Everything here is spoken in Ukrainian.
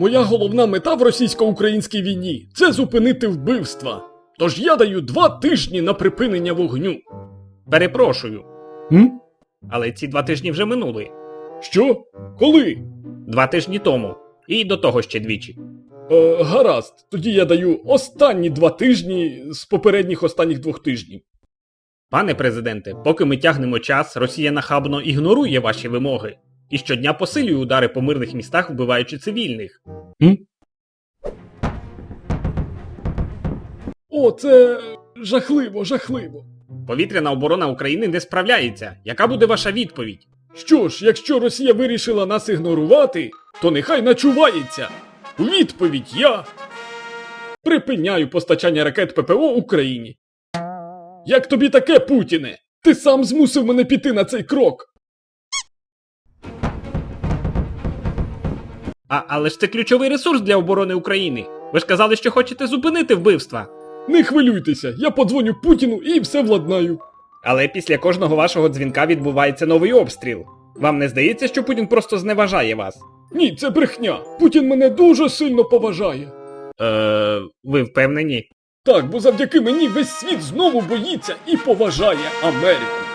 Моя головна мета в російсько-українській війні це зупинити вбивства. Тож я даю два тижні на припинення вогню. Перепрошую, М? але ці два тижні вже минули. Що? Коли? Два тижні тому. І до того ще двічі. Е, гаразд, тоді я даю останні два тижні з попередніх останніх двох тижнів. Пане президенте, поки ми тягнемо час, Росія нахабно ігнорує ваші вимоги і щодня посилює удари по мирних містах, вбиваючи цивільних. О, це жахливо, жахливо. Повітряна оборона України не справляється. Яка буде ваша відповідь? Що ж, якщо Росія вирішила нас ігнорувати, то нехай начувається. У відповідь я припиняю постачання ракет ППО Україні. Як тобі таке, Путіне? Ти сам змусив мене піти на цей крок. А, але ж це ключовий ресурс для оборони України. Ви ж казали, що хочете зупинити вбивства. Не хвилюйтеся, я подзвоню Путіну і все владнаю. Але після кожного вашого дзвінка відбувається новий обстріл. Вам не здається, що Путін просто зневажає вас? Ні, це брехня. Путін мене дуже сильно поважає. Е, ви впевнені? Так, бо завдяки мені весь світ знову боїться і поважає Америку.